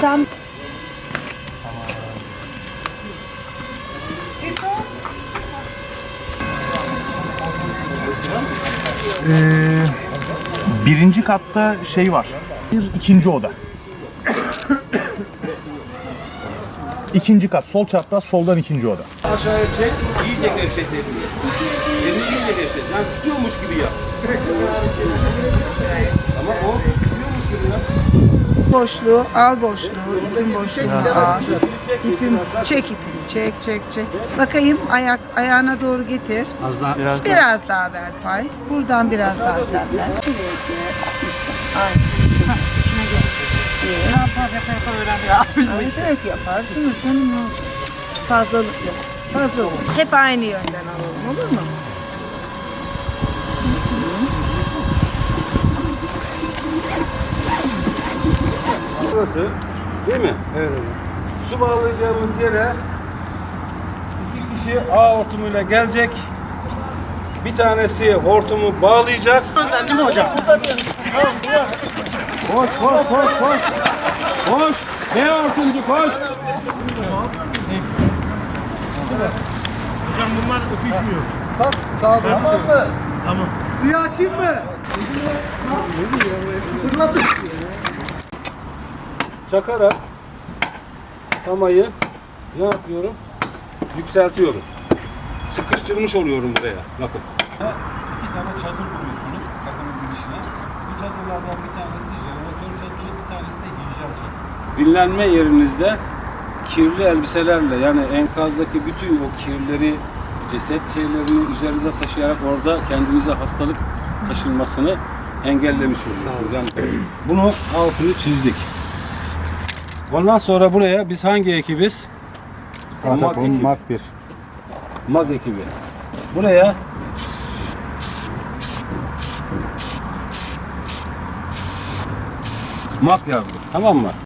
Sen Ee, birinci katta şey var. Bir ikinci oda. İkinci kat, sol çapraz, soldan ikinci oda. Aşağıya çek, iyice gevşet elini. Elini iyice gevşet. Yani tutuyormuş gibi yap. Boşluğu, al boşluğu, ipin boşluğunu al. İpim, çek ipini, çek, çek, çek. Bakayım ayak ayağına doğru getir. Biraz daha ver pay. Buradan biraz daha sen ver. Evet, evet yaparsınız canım? Fazlalık yok. Fazlalık. Hep aynı yönden alalım olur mu? Burası değil mi? Evet. Su bağlayacağımız yere iki kişi ağ hortumuyla gelecek. Bir tanesi hortumu bağlayacak. Değil mi hocam? Koş, koş, koş, koş. Koş. Ne hortumcu koş. Çakarak tamayı ne yapıyorum? Yükseltiyorum. Sıkıştırmış oluyorum buraya. Bakın. İki tane çadır kuruyorsunuz takımın girişine. Bu çadırlardan bir tanesi jeneratör çadırı, bir tanesi de hijyen çadırı. Dinlenme yerinizde kirli elbiselerle yani enkazdaki bütün o kirleri, ceset şeylerini üzerinize taşıyarak orada kendinize hastalık taşınmasını engellemiş oluyorsunuz. Yani bunu altını çizdik. Ondan sonra buraya biz hangi ekibiz? Mag ekibi. Mak bir. Mag ekibi. Buraya Mak yazdık. Tamam mı?